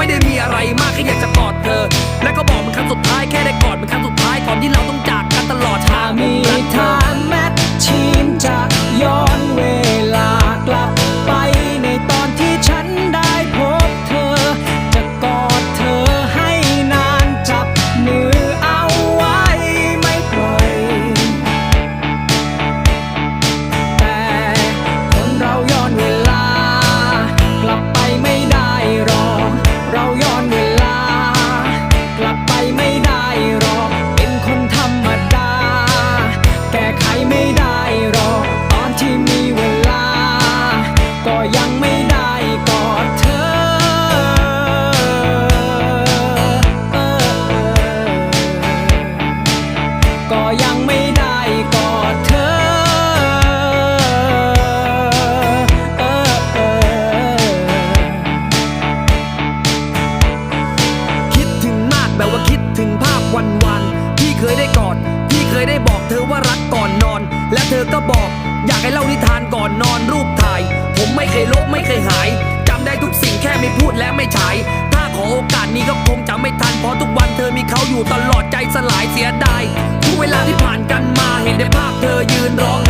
ไม่ได้มีอะไรมากแค่อยากจะกอดเธอ และก็บอกมันครั้งสุดท้ายแค่ได้กอดมันครั้งสุดท้ายก่อนที่เราต้องจาก คงจำไม่ทันเพราะทุกวันเธอมีเขาอยู่ตลอดใจสลายเสียดายทุกเวลาที่ผ่านกันมาเห็นได้ภาพเธอยืนร้อง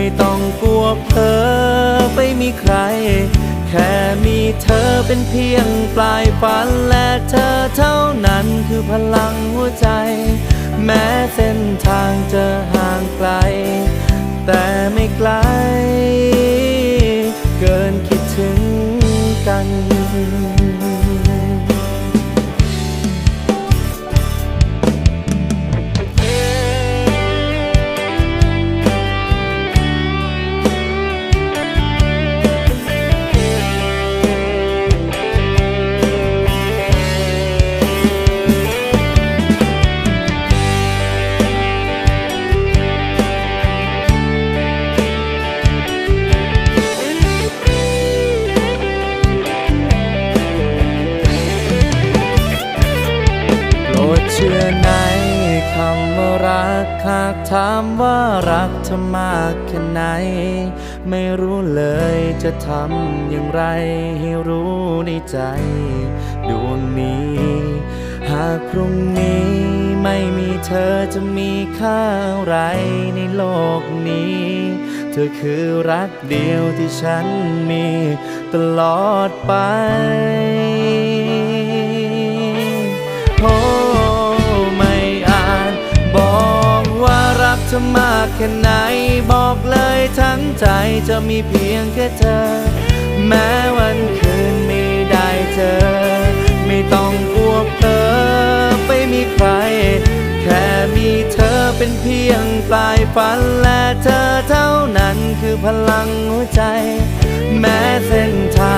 ไม่ต้องกลัวเพลอไปมีใคร แค่มีเธอเป็นเพียงปลายฝันและเธอเท่านั้นคือพลังหัวใจ แม้เส้นทางจะห่างไกล แต่ไม่ไกล เกินคิด ธอมากแค่ไหน ไม่รู้เลยจะทำอย่างไรให้รู้ในใจ ดวงนี้ หากพรุ่งนี้ไม่มีเธอจะมีค่าอะไรในโลกนี้ เธอคือรักเดียวที่ฉันมีตลอดไป รักเธอมากแค่ไหน บอกเลยทั้งใจจะมีเพียงแค่เธอ แม้วันคืนไม่ได้เจอไม่ต้องกลัวเพลอไปมีใคร แค่มีเธอเป็นเพียงปลายฝันและเธอเท่านั้นคือพลังหัวใจ แม้เส้นทาง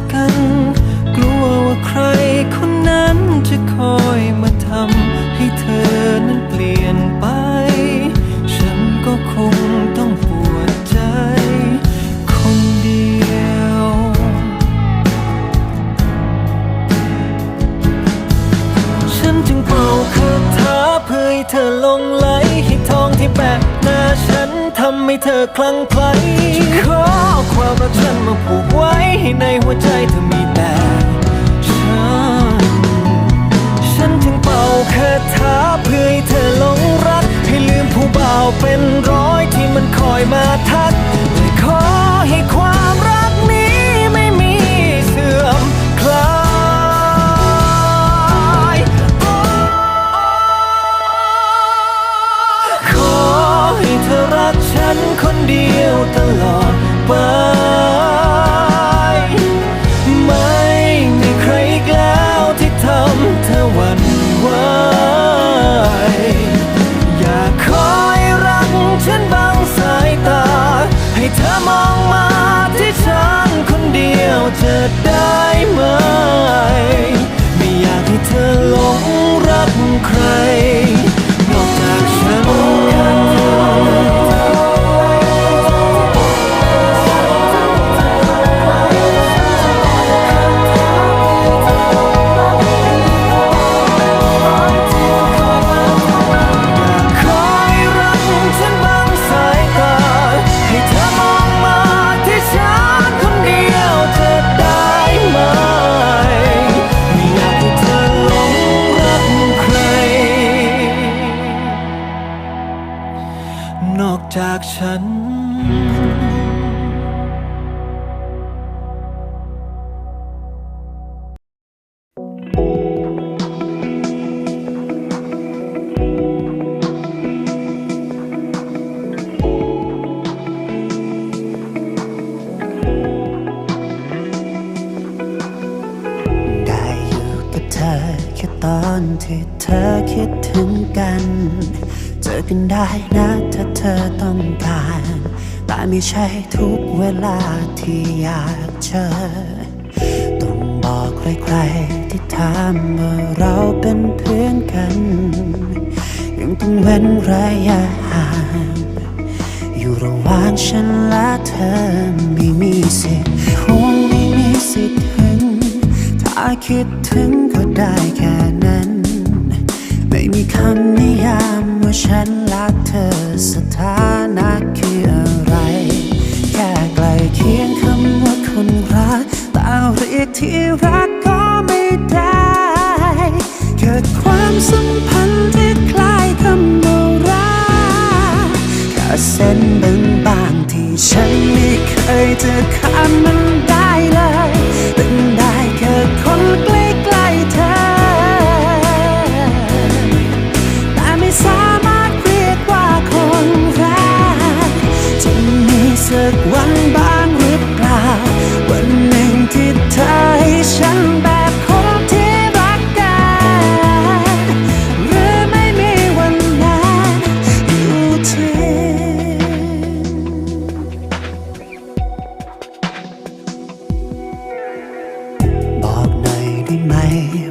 ก เพื่อให้เธอลงไหลให้ทองที่แปะหน้าฉันทำให้เธอคลั่งไคล้ขอความรักฉันมาผูกไว้ให้ในหัวใจเธอมีแต่ฉัน ฉันจึงเป่าคาถาเพื่อให้เธอหลงรัก ให้ลืมผู้บ่าวเป็นร้อยที่มันคอยมาทักเลยขอให้ความ ตอนที่เธอคิดถึงกัน เจอกันได้นะถ้าเธอต้องการ แต่ไม่ใช่ทุกเวลาที่อยากเจอ ต้องบอกใครๆ ที่ถามว่าเราเป็นเพื่อนกัน ยังต้องเว้นระยะห่างอยู่ระหว่างฉันและเธอไม่มีสิทธิ์ห่วงไม่มีสิทธิ์ถึง ถ้าคิดถึงก็ได้แค่นั้น ไม่มีคำนิยามว่าฉันและเธอสถานะคืออะไร แค่ใกล้เคียงคำว่าคนรักแต่เรียกที่รัก สัมพันธ์ที่คล้ายคำว่ารักแค่เส้นบางๆที่ฉันไม่เคยจะข้ามมัน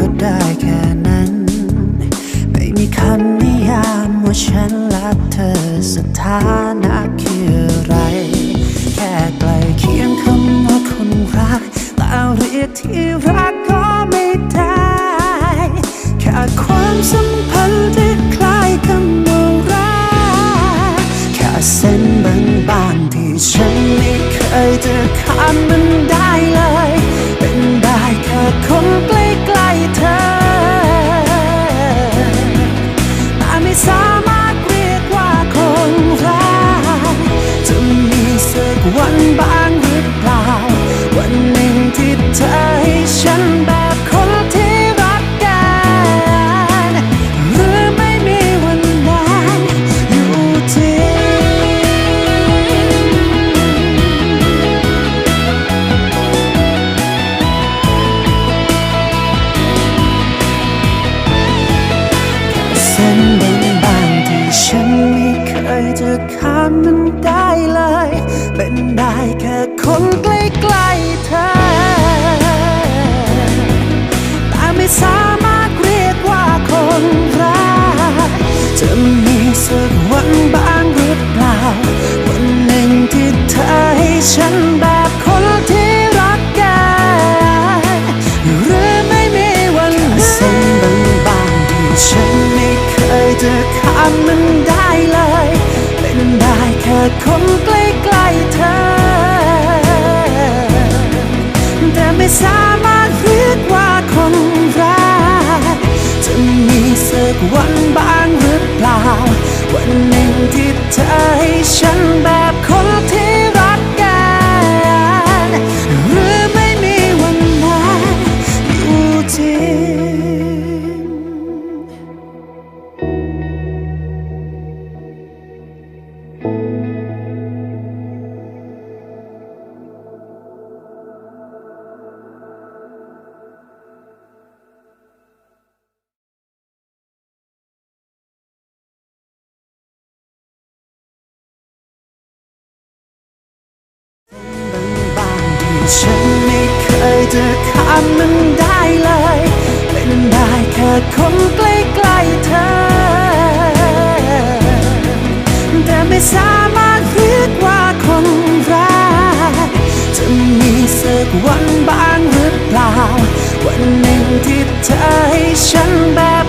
ก็ได้แค่นั้น ไม่มีคำนิยามว่าฉันและเธอสถานะคืออะไร แค่ใกล้เคียงคำว่าคนรักแต่เรียกที่รัก ที่เธอำมันได้เลย เป็นได้แค่คนใกล้ๆเธอ แต่ไม่สามารถเรียกว่าคนรักจะมีสักวันบ้างหรือเปล่า วันหนึ่งที่เธอให้ฉันแบบ